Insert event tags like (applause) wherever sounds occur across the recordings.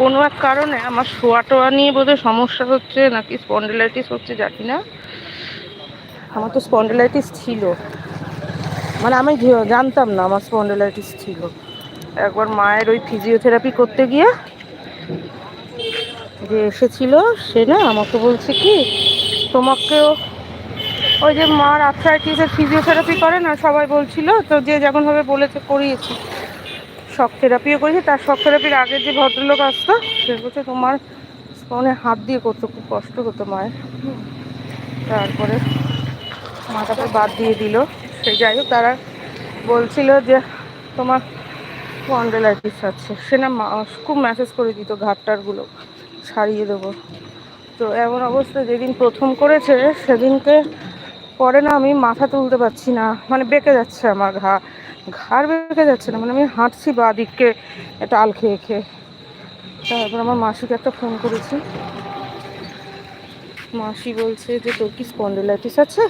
কোনো এক কারণে আমার শোয়া টোয়া নিয়ে বোধহয় সমস্যা হচ্ছে নাকি স্পন্ডিলাইটিস হচ্ছে জানি না। আমার তো স্পন্ডিলাইটিস ছিল। মানে আমি জানতাম না আমার স্পন্ডিলাইটিস ছিল। একবার মায়ের ওই ফিজিওথেরাপি করতে গিয়ে যে এসেছিল, সে না আমাকে বলছে কি, তোমাকেও ওই যে মার আর্থ্রাইটিসের ফিজিওথেরাপি করে না, সবাই বলছিল, তো যে যেমনভাবে বলেছে করিয়েছি। শক থেরাপিও করেছি। তার শক থেরাপির আগে যে ভদ্রলোক আসতো, সে বলছে, তোমার স্পনে হাত দিয়ে করতো খুব কষ্ট হতো মায়ের। তারপরে মাথাটা বাদ দিয়ে দিল। সে যাই হোক, তারা বলছিল যে, তোমার স্পন্ডেলাইটিস আছে। সে না খুব মেসেজ করে দিত ঘাটটারগুলো সারিয়ে দেবো। তো এমন অবস্থা যেদিন প্রথম করেছে, সেদিনকে পরে না আমি মাথা তুলতে পারছি না। মানে বেঁকে যাচ্ছে আমার ঘা। ঘাড় বেঁকে যাচ্ছে না মানে আমি হাঁটছি বা দিককে একটা আল খেয়ে খেয়ে। তারপর আমার মাসিকে একটা ফোন করেছি। মাসি বলছে যে তোর কি স্পন্ডিলাইটিস আছে?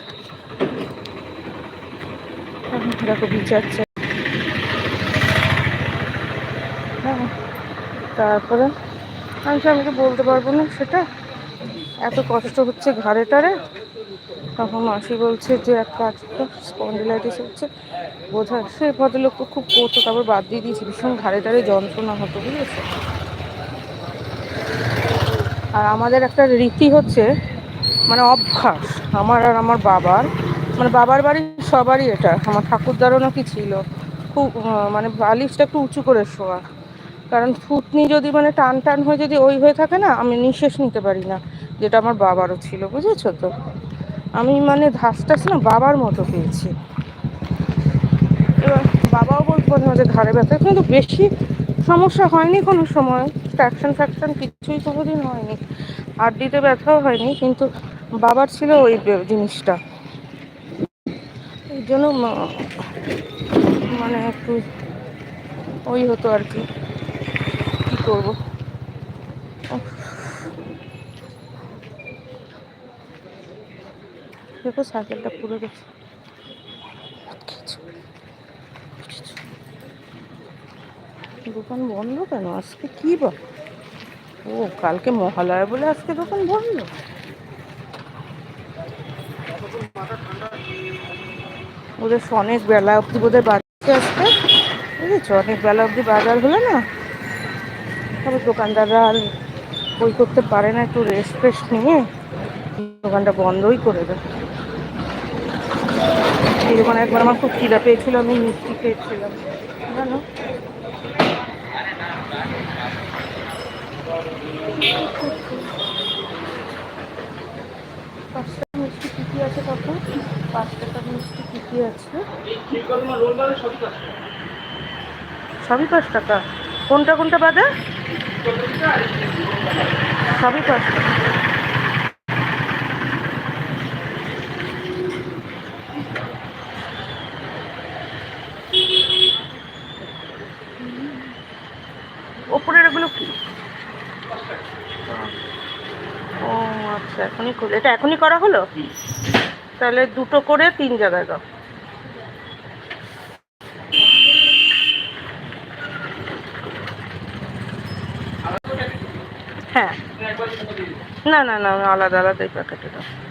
দেখো বিচারছে হ্যাঁ তারপরে আমি বলছি, আমি তো বলতে পারব না সেটা। এত কষ্ট হচ্ছে ঘাড়ে টাড়ে তখন মাসি বলছে যে, এক কাজ স্পন্ডিলাইটিস হচ্ছে। বোঝা হয় সে ভদ্রলোক তো খুব করতো, তারপর বাদ দিয়ে দিয়েছি, ভীষণ ঘাড়ে টাড়ে যন্ত্রণা হতো, বুঝেছ? আর আমাদের একটা রীতি হচ্ছে মানে অভ্যাস, আমার আর আমার বাবার মানে বাবার বাড়ির সবারই এটা, আমার ঠাকুরদারও নাকি ছিল, খুব মানে বালিশটা একটু উঁচু করে শোয়া। কারণ ফুটনি যদি মানে টান টান হয়ে যদি ওই হয়ে থাকে না, আমি নিঃশ্বাস নিতে পারি না, যেটা আমার বাবারও ছিল, বুঝেছ তো? আমি মানে ধাস টাস না বাবার মতো পেয়েছি। এবার বাবাও বলতো মাঝে মাঝে ঘাড়ে ব্যথা, কিন্তু বেশি সমস্যা হয়নি কোনো সময়। ফ্র্যাকশন ফ্যাকশন কিছুই কোনোদিন হয়নি। হাড্ডিতে ব্যথাও হয়নি, কিন্তু বাবার ছিল ওই জিনিসটা। এই জন্য মানে একটু ওই হতো আর কী। করব। দেখো সাইকেলটা পুরো গেছে। দোকান বন্ধ কেন? আজকে কি বা? ও, কালকে মহালয়া বলে আজকে দোকান বন্ধ? ওদের অনেক বেলা অবধি বোধহয় বাড়িতে আসবে বুঝেছ? অনেক বেলা অবধি বাজার হলে না। তবে দোকানদাররা আর বই করতে পারে না, একটু রেস্ট ফেস্ট নিয়ে দোকানটা বন্ধই করে দেয় এই দোকানে একবার আমার খুব খিদা পেয়েছিল, আমি মিষ্টি খেয়েছিলাম। জানো পাঁচটা মিষ্টি কী কী আছে তখন পাঁচ মিষ্টি কী কী আছে? সবই পাঁচ টাকা কোনটা কোনটা বাদে? সবই টাকা ওপরের এগুলো কি? ও আচ্ছা এখনই করে এটা এখনই করা হলো? তাহলে দুটো করে তিন জায়গায় দাও। হ্যাঁ। না না না আলাদা আলাদাই প্যাকেটে দাও।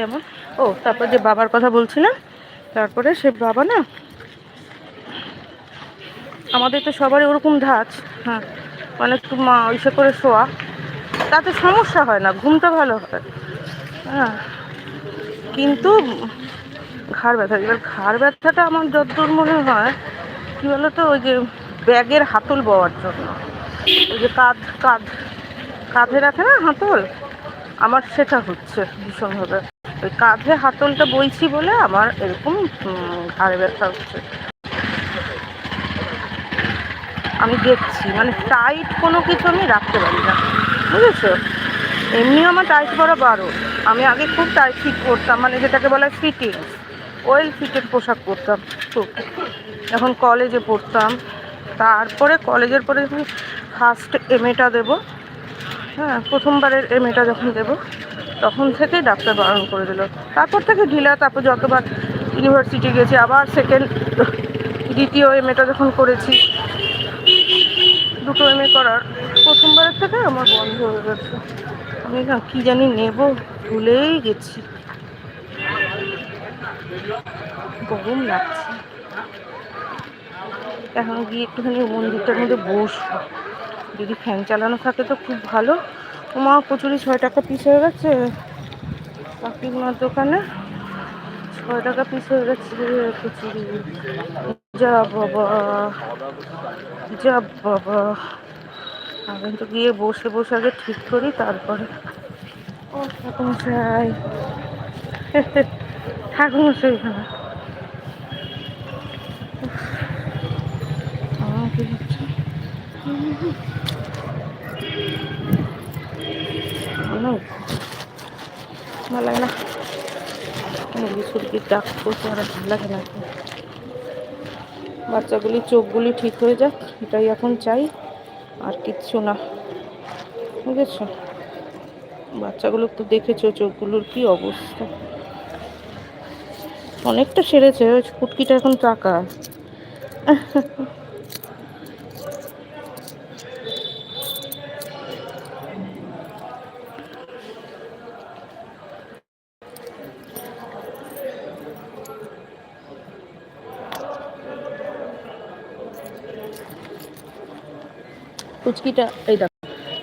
কেমন? ও, তারপর যে বাবার কথা বলছিলাম, তারপরে সে বাবা না, আমাদের তো সবারই ওরকম ধাঁচ হ্যাঁ মানে একটু মা ইসে করে শোয়া, তাতে সমস্যা হয় না, ঘুমটা ভালো হয় হ্যাঁ কিন্তু ঘাড় ব্যথা, এবার ঘাড় ব্যথাটা আমার যতদূর মনে হয়, কী বলতো, ওই যে ব্যাগের হাতল বওয়ার জন্য, ওই যে কাঁধ কাঁধ, কাঁধে রাখে না হাতল? আমার সেটা হচ্ছে ভীষণভাবে। ওই কাঁধে হাতলটা বইছি বলে আমার এরকম ঘাড়ে ব্যথা হচ্ছে। আমি দেখছি মানে টাইট কোনো কিছু আমি রাখতে পারি না, বুঝেছ? এমনি আমার টাইট করা বারো। আমি আগে খুব টাইট ফিট করতাম মানে যেটাকে বলা ফিটিং ওয়েল ফিটেড পোশাক পরতাম খুব এখন কলেজে পড়তাম তারপরে কলেজের পরে যখন ফার্স্ট এমএটা দেবো। হ্যাঁ প্রথমবারের এমএটা যখন দেবো, তখন থেকে ডাক্তার বারণ করে দিল। তারপর থেকে ঢিলা, তারপর যতবার ইউনিভার্সিটি গেছি, আবার সেকেন্ড দ্বিতীয় এমএটা যখন করেছি, দুটো এমএ করার, প্রথমবারের থেকে আমার বন্ধ হয়ে গেছে। আমি না কী জানি নেব, ভুলেই গেছি। গরম লাগছে। এখন গিয়ে একটুখানি মন্দিরটার মধ্যে বসবো। যদি ফ্যান চালানো থাকে তো খুব ভালো। মা, কচুরি ছয় টাকা পিস হয়ে গেছে। কাকিমার দোকানে ছয় টাকা পিস হয়ে গেছে কচুরি। যা বাবা যা বাবা। আমি তো গিয়ে বসে বসে আগে ঠিক করি, তারপরে ও ঠাকুমশাই ঠাকুমশাই এখানে আমার কি হচ্ছে ভালো লাগে না। মুরগি ডাক ভালো লাগে না। বাচ্চাগুলি চোখগুলি ঠিক হয়ে যাক, এটাই এখন চাই। আর কিচ্ছু না। বুঝেছ? বাচ্চাগুলো তো দেখেছ চোখগুলোর কি অবস্থা। অনেকটা সেরেছে, ওই ফুটকিটা এখন টাকা। (laughs) ফুচকিটা এই দেখো,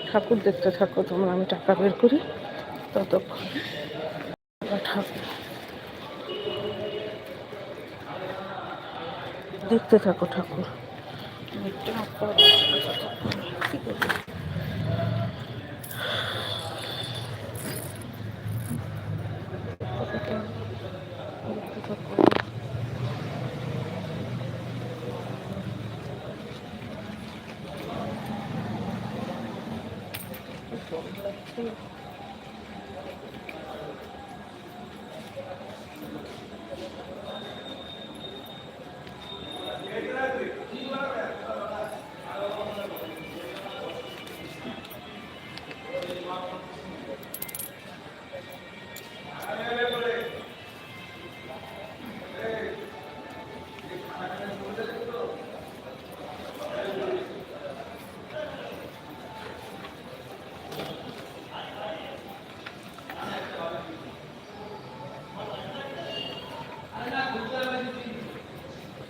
ঠাকুর দেখতে থাকো তোমরা, আমি টাকা বের করি, ততক্ষণ ঠাকুর দেখতে থাকো ঠাকুর। what we'd like.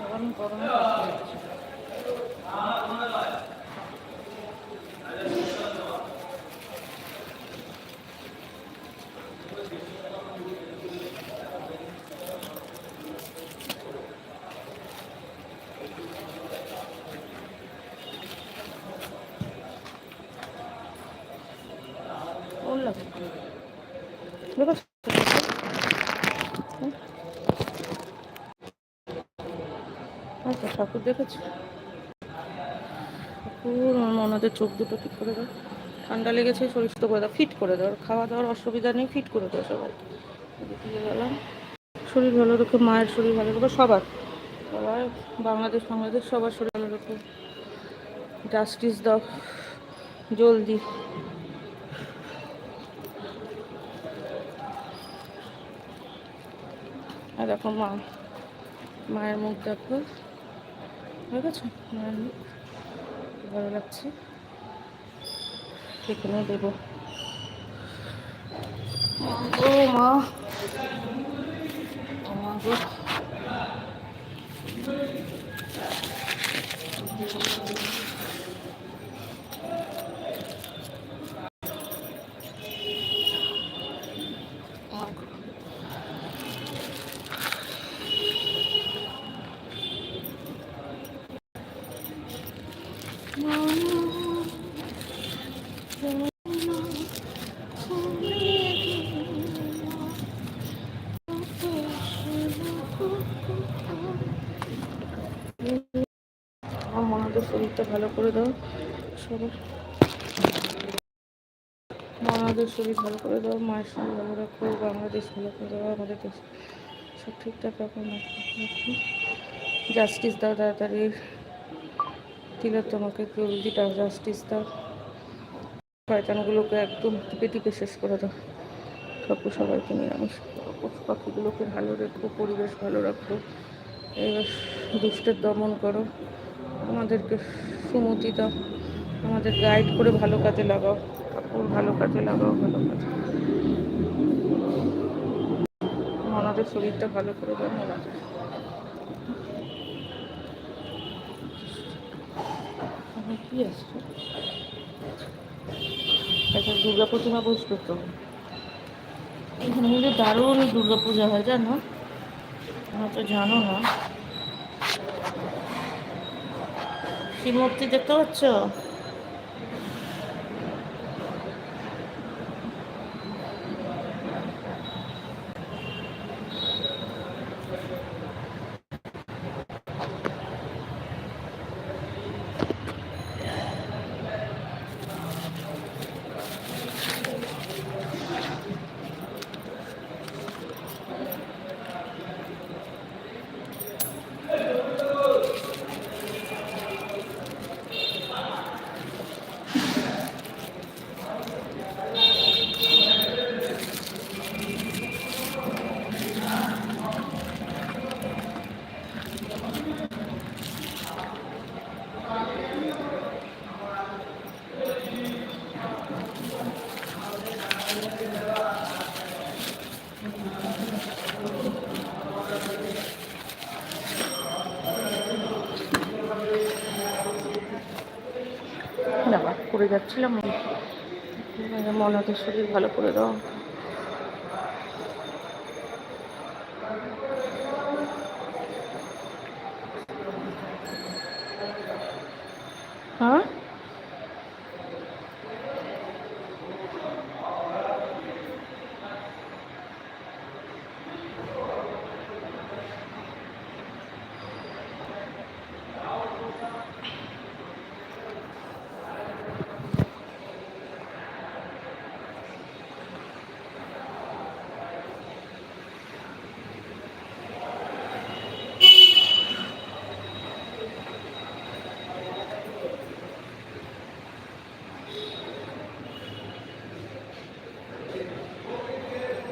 গরম গরম ওর লাগে দেখো আচ্ছা ঠাকুর দেখেছি? ঠাকুর, আমার চোখ দুটো ঠিক করে দাও। ঠান্ডা লেগেছে, শরীর সুস্থ করে দাও ফিট করে দাও। খাওয়া দাওয়ার অসুবিধা নেই ফিট করে দাও সবাই। গেলাম। শরীর ভালো রেখো, মায়ের শরীর ভালো রেখো, সবার। সবার বাংলাদেশ বাংলাদেশ, সবার শরীর ভালো রেখো। জাস্টিস দাও, জলদি। আর দেখো মা, মায়ের মুখ দেখো। গেছে মায়ের মুখ ভালো লাগছে এখানে দেবো ও মা ও মা গো মা গো। আমার মনাদের শরীরটা ভালো করে দাও, সবার। মনাদের শরীর ভালো করে দাও, মায়ের শরীর ভালো রাখো, বাংলাদেশ ভালো করে দাও, আমাদের দেশ সব ঠিকঠাক রাখো জাস্টিস দাও তাড়াতাড়ি। তিলের তোমাকে জলদিটা জাস্টিস দাও। শয়তানগুলোকে একদম টিপে টিপে শেষ করে দাও। সব সবাইকে নিরামিষ। পশু পাখিগুলোকে ভালো রেখো, পরিবেশ ভালো রাখো। এবার দুষ্টের দমন করো। আমাদেরকে সুমতি দাও আমাদের গাইড করে ভালো কাজে লাগাও। ঠাকুর ভালো কাজে লাগাও, ভালো কাজে আমাদের শরীরটা ভালো করে দাও একটা দুর্গা প্রতিমা বসবে তো এখানে দারুণ দুর্গা পূজা হয়, জানো? তোমরা তো জানো না। শিব মূর্তি দেখতে পাচ্ছ? বাবা করে যাচ্ছিলাম। মনে হতো শরীর ভালো করে দাও হ্যাঁ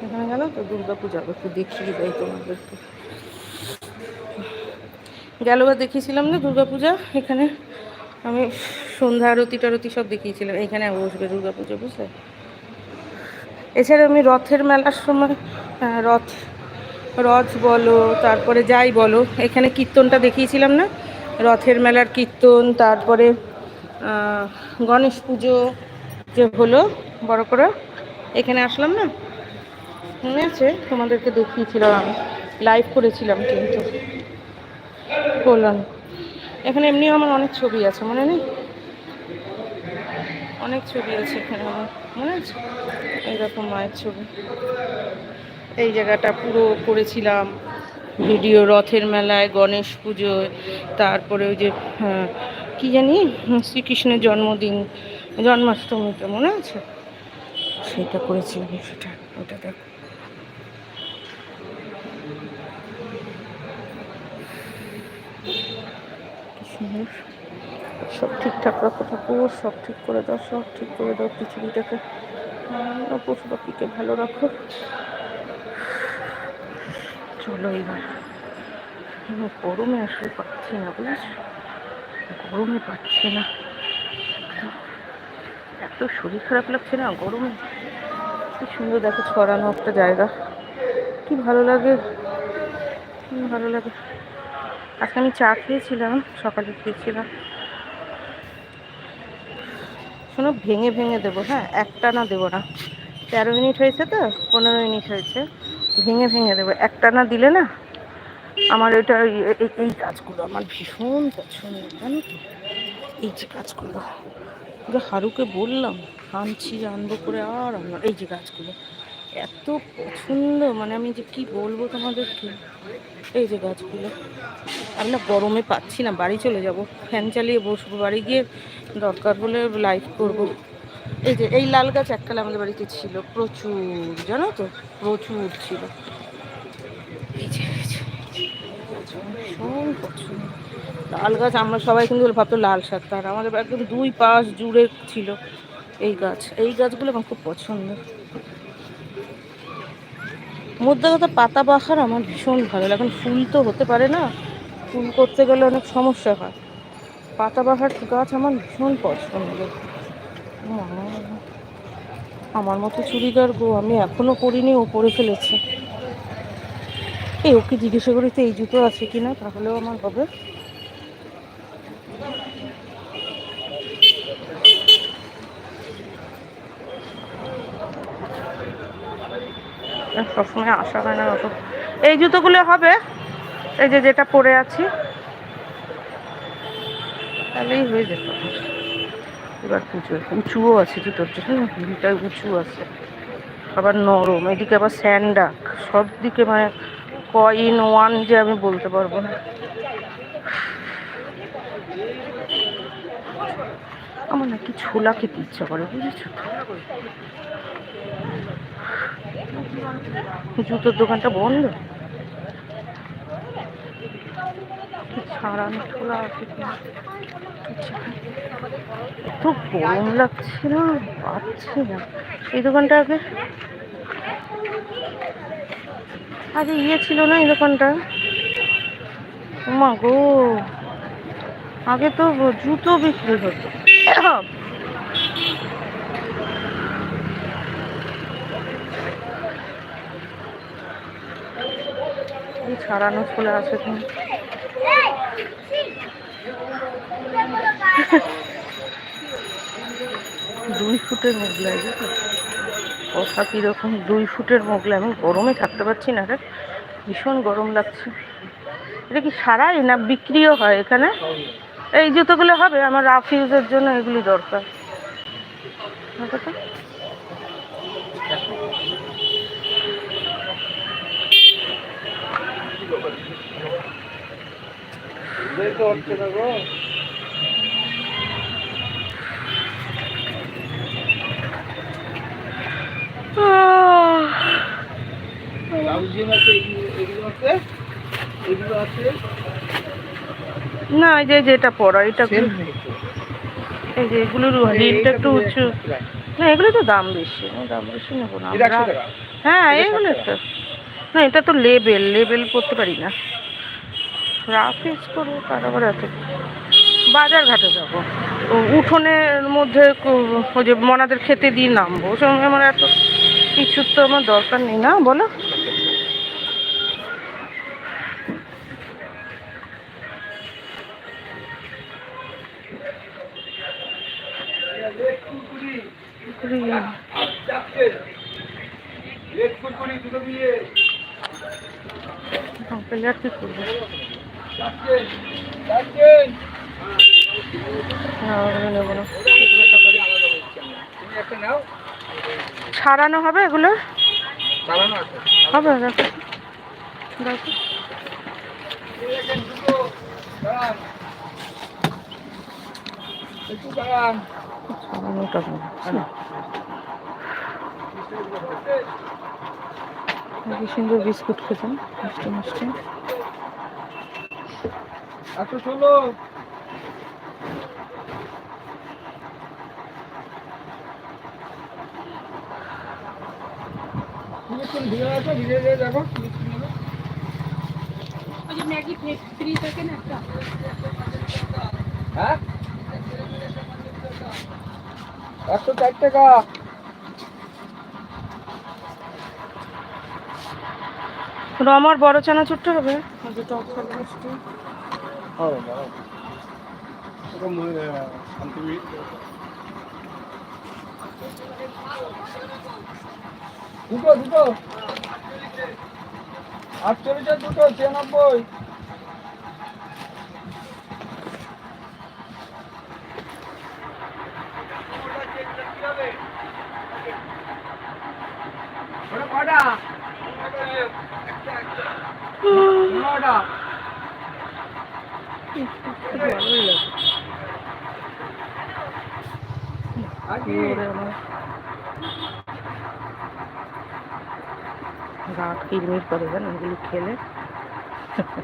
এখানে গেল তো দুর্গা পূজা একটু দেখিয়ে দেয় তোমাদেরকে। গেলবার দেখিয়েছিলাম না দুর্গা পূজা এখানে আমি সন্ধ্যা আরতি টারতি সব দেখিয়েছিলাম। এখানে বসবে দুর্গা পুজো বুঝলে? এছাড়া আমি রথের মেলার সময় রথ রথ বলো, তারপরে যাই বলো, এখানে কীর্তনটা দেখিয়েছিলাম না? রথের মেলার কীর্তন, তারপরে গণেশ পুজো যে হলো বড় করে, এখানে আসলাম না? মনে আছে তোমাদেরকে দেখিয়েছিলাম আমি লাইভ করেছিলাম কিন্তু। করলাম এখানে এমনিও আমার অনেক ছবি আছে মনে নেই? অনেক ছবি আছে এখানে আমার মনে আছে? এইরকম মায়ের ছবি। এই জায়গাটা পুরো করেছিলাম ভিডিও রথের মেলায় গণেশ পুজোয় তারপরে ওই যে হ্যাঁ, কি জানি শ্রীকৃষ্ণের জন্মদিন জন্মাষ্টমীতে মনে আছে? সেটা করেছিলাম সেটা ওটা দেখো। সব ঠিকঠাক রাখো ঠাকুর, সব ঠিক করে দাও, সব ঠিক করে দাও পৃথিবীটাকে। পশু পাখিকে ভালো রাখো। চলো এবার। আমি গরমে আসলে পাচ্ছি না, বুঝেছ? গরমে পাচ্ছে না। এত শরীর খারাপ লাগছে না গরমে? কি সুন্দর দেখো ছড়ানো একটা জায়গা। কি ভালো লাগে ভালো লাগে। আজকে আমি চা খেয়েছিলাম, সকালে খেয়েছিলাম। শোনো, ভেঙে ভেঙে দেবো হ্যাঁ? একটা না দেবো না। তেরো মিনিট হয়েছে তো, পনেরো মিনিট হয়েছে। ভেঙে ভেঙে দেবো। একটা না দিলে না, আমার এটা এই- কাজগুলো আমার ভীষণ পছন্দ, জানো তো? এই যে কাজগুলো। হারুকে বললাম আনছি আনব করে আর আমার, এই যে গাছগুলো এত পছন্দ মানে আমি যে কি বলব তোমাদেরকে? এই যে গাছগুলো। আমি না গরমে পাচ্ছি না, বাড়ি চলে যাব। ফ্যান চালিয়ে বসবো, বাড়ি গিয়ে দরকার হলে লাইভ করব। এই যে, এই লাল গাছ এককালে আমাদের বাড়িতে ছিল, প্রচুর, জানো তো? প্রচুর ছিল। লাল গাছ, আমরা সবাই কিন্তু ভাবতো লাল শাক, তার আমাদের একদম দুই পাশ জুড়ে ছিল এই গাছ। এই গাছগুলো আমার খুব পছন্দ। মধ্যে কথা পাতা বাহার আমার ভীষণ ভালো লাগে। এখন ফুল তো হতে পারে না, ফুল করতে গেলে অনেক সমস্যা হয়। পাতা বাহার গাছ আমার ভীষণ পছন্দ। আমার মতো চুড়িদার গো আমি এখনও করিনি ও পরে ফেলেছে। এই ওকে জিজ্ঞাসা করি, তো এই জুতো আছে কিনা? তাহলেও আমার হবে। সবসময় আসা হয় না অত এই জুতোগুলো হবে, এই যে যেটা পরে আছি। তাহলেই হয়ে যেত। এবার পুজো উঁচুও আছে জুতোর জন্য হিলটা উঁচু আছে। আবার নরম, এদিকে আবার স্যান্ডাক, সব দিকে মানে কয়েন ওয়ান যে আমি বলতে পারব না। আমার নাকি ছোলা খেতে ইচ্ছা করে, বুঝেছ? জুতোর দোকানটা বন্ধ? ছাড়ানো ছোলা আছে? এত না এই দোকানটা আগে? আগে ইয়ে ছিল না এই দোকানটা? মা গো। আগে তো জুতো বিক্রি হতো। এই ছাড়ানো চলে আসে তুমি দুই ফুটের মোগলাই কথা কীরকম দুই ফুটের মোগলাই, আমি গরমে থাকতে পারছি না রে। ভীষণ গরম লাগছে। এটা কি সারাই না বিক্রিও হয় এখানে? এই জুতোগুলো হবে, আমার রাফ ইউজের জন্য এগুলি দরকার। তো। এগুলো এগুলো এগুলো না এই যে যেটা পড়া এটা এই যে এগুলোর হিলটা একটু উঁচু। না এগুলো তো দাম বেশি দাম বেশি নেব না। আমরা হ্যাঁ এটা এইগুলো তো না এটা তো লেবেল লেবেল করতে পারি না। রাফ ইউজ করব তার আবার এত বাজার ঘাটে যাব। উঠোনের মধ্যে ওই যে মনাদের খেতে দিয়ে নামবো। ওই সময় আমার এত কিছুর তো আমার দরকার নেই না বলো। আর কি করব? ছাড়ানো হবে এগুলো? হবে কি সুন্দর বিস্কুট খেতাম মিষ্টি মিষ্টি। তুমি একটু ভিড়ে আছো দেখো। ম্যাগি ফ্রি থাকে না একটা। হ্যাঁ? একশো চার টাকা। রমার বড় চানাচুরটা হবে? মিষ্টি দুটো দুটো। আটচল্লিশের দুটো ছিয়ানব্বই কটা নটা ভালোই লাগে আর কি? ওরে আমার গা কিরমির করে জানো এগুলি খেলে খেতে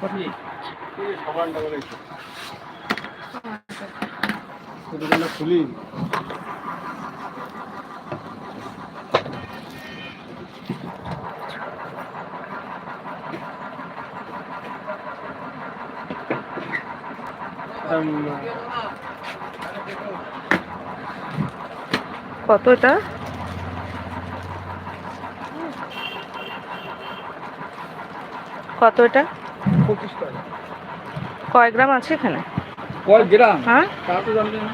করে না। খুলি। কত এটা? কত এটা? পঁচিশ টাকা। কয় গ্রাম আছে এখানে? কয় গ্রাম? হ্যাঁ? তা তো জানলি না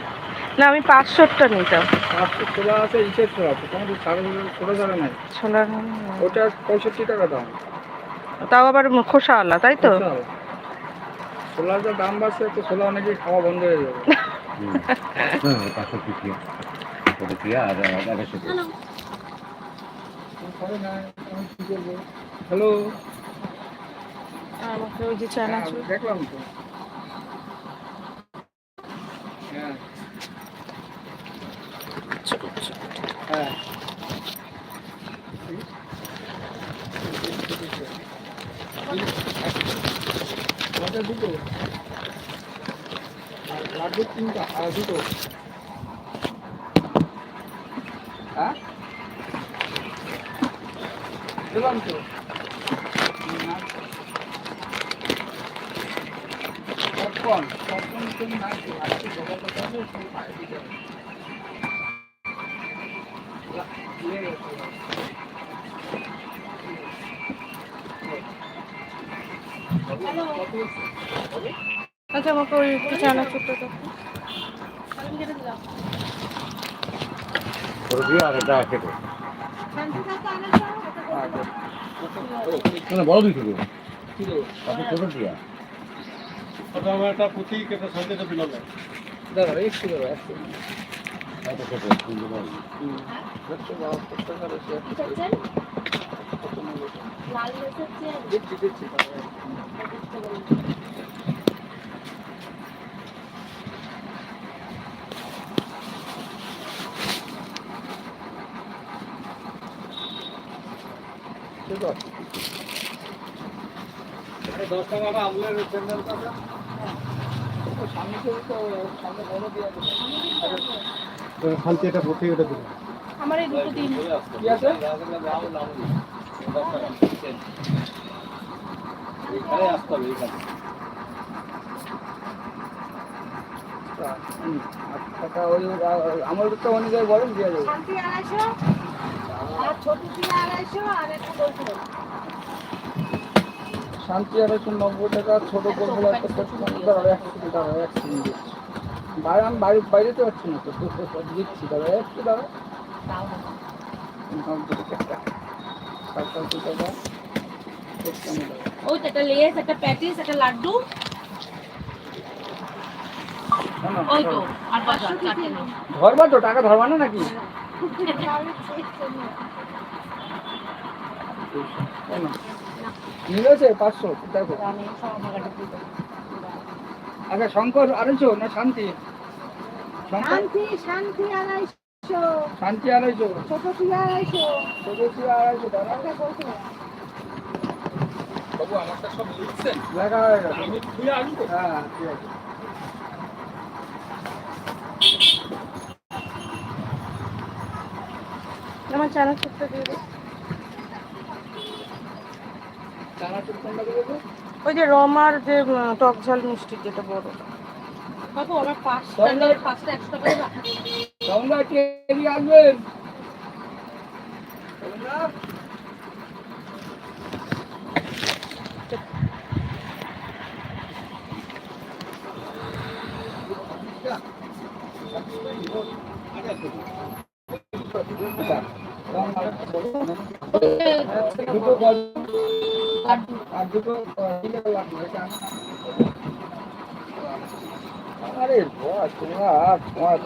না আমি পাঁচশোটা নিতাম। পাঁচশো ছোলা আছে ইসের ছোলা আছে। তোমাদের সাড়ে ছোলা ছাড়া নাই। ছোলা ওটা পঁয়ষট্টি টাকা দাম। তাও আবার খোসাওয়ালা তাই তো। ছোলার যা দাম বাড়ছে তো ছোলা অনেকেই খাওয়া বন্ধ হয়ে যাবে। পাঁচশো পিছিয়ে পিছিয়ে আর আড়াইশো হ্যালো আমাকে ওই যে চানাচুর দেখলাম তো। হ্যাঁ হ্যাঁ দুটো লাড্ডু তিনটা আর দুটো হ্যাঁ। দিলাম তো পপকর্ন পপকর্ন তুমি না আজকে দিতে হবে লা- নিয়ে গেছো। আচ্ছা আমাকে ওই একটু চানাচুরটা দেখো আর এটা কেটে আচ্ছা। না বড় দুই ছোট দিয়া। একটু দাঁড়াও, একটু। তারপর ছোট সুন্দর বড়। হুম। একটু রয়েছে, একটু কত নেব? দিচ্ছি, দিচ্ছি, দাঁড়াও। ঠিক আছে। ও, সামনে থেকে তো সামনে বড় দিয়ে দেবে। শান্তি এটা পড়তে এটা দেবে আমার এই দুটো দিন কি আছে হুম, আট টাকা ওই আমার তো অনুযায়ী বলেন দিয়ে দেবো আর ছোট টিয়া আড়াইশো আর একটা শান্তি আড়াইশো নব্বই টাকা ছোট করব একটা পঁচিশ দাঁড়াও একশো দাঁড়াও একশো দিচ্ছি। বাইরে আমি বাইরে বাইরে তো পারছি না তো দিচ্ছি একটু দাঁড়াও নব্বই টাকা সাতাশি টাকা ওই একটা লেস একটা প্যাটিস একটা লাড্ডু। ওই তো আর বাজার ধরবা তো টাকা ধরবা না নাকি? কেন? মিলেছে পাঁচশো দেখো আচ্ছা শঙ্কর আড়াইশো না শান্তি? শান্তি শান্তি আড়াইশো। শান্তি আড়াইশো। ছোট আড়াইশো। ছোট আড়াইশো হ্যাঁ, আমার চারা ছোট্ট দিয়ে ওই যে রমার যে টক ঝাল মিষ্টি যেটা বড়। বাবু আমার পাঁচটা পাঁচটা একশো টাকা দেবা? কে আসবেন? দুটো গল্প আর দুটো আহ, লাগবে এটা আরে তোমরা তোমার